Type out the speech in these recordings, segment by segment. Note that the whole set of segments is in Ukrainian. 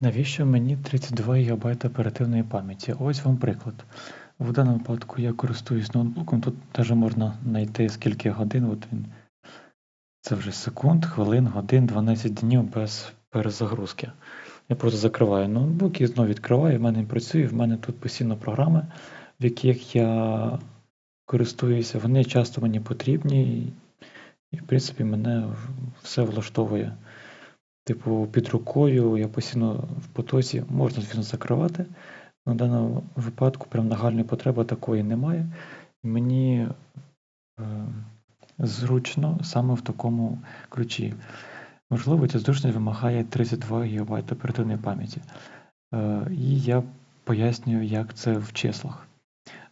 Навіщо мені 32 ГБ оперативної пам'яті? Ось вам приклад. В даному випадку я користуюсь ноутбуком, тут навіть можна знайти скільки годин. От він. Це вже секунд, хвилин, годин, 12 днів без перезагрузки. Я просто закриваю ноутбук і знову відкриваю, в мене працює, в мене тут постійно програми, в яких я користуюся, вони часто мені потрібні, і в принципі мене все влаштовує. Типу, під рукою, я постійно в потоці, можна, звісно, закривати. На даному випадку прям нагальної потреби такої немає. Мені е, зручно саме в такому ключі. Можливо, ця зручність вимагає 32 ГБ оперативної пам'яті. Е, і я пояснюю, як це в числах.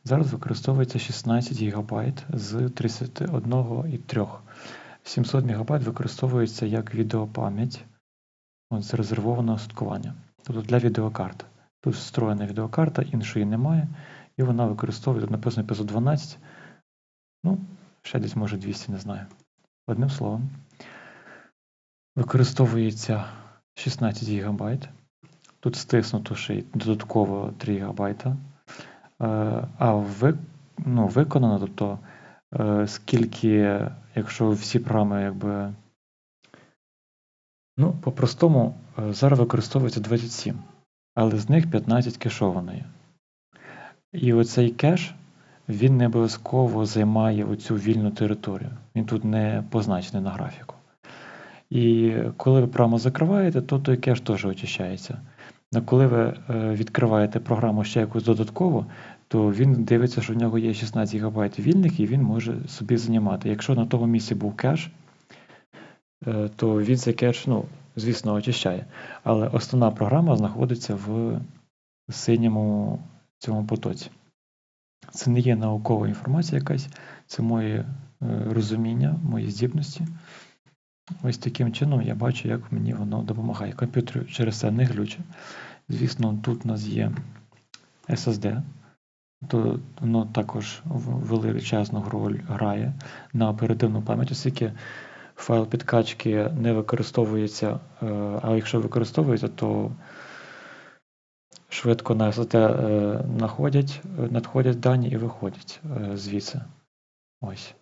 Зараз використовується 16 ГБ з 31 і 3. 700 МБ використовується як відеопам'ять. От зарезервоване устаткування. Тобто для відеокарт. Тут встроєна відеокарта, іншої немає, і вона використовує, тут написано 512. Ну, ще десь може 200, не знаю. Одним словом, використовується 16 ГБ. Тут стиснуто ще й додатково 3 ГБ. Е, А ви, ну, виконано, тобто, е, скільки, якщо всі програми якби. Ну, по-простому, е, зараз використовується 27, але з них 15 кешованої. І оцей кеш, він не обов'язково займає оцю вільну територію. Він тут не позначений на графіку. І коли ви програму закриваєте, то той кеш теж очищається. А коли ви е, відкриваєте програму ще якусь додатково, то він дивиться, що в нього є 16 ГБ вільних, і він може собі займати. Якщо на тому місці був кеш, то він цей кеш, ну, звісно, очищає. Але основна програма знаходиться в синьому цьому потоці. Це не є наукова інформація якась, це моє е, розуміння, мої здібності. Ось таким чином я бачу, як мені воно допомагає. Комп'ютер через це не глюче. Звісно, тут у нас є SSD, то воно також величезну роль грає на оперативну пам'ять, оскільки файл підкачки не використовується, е, а якщо використовується, то швидко на SSD знаходять, надходять, надходять дані і виходять е, звідси. Ось.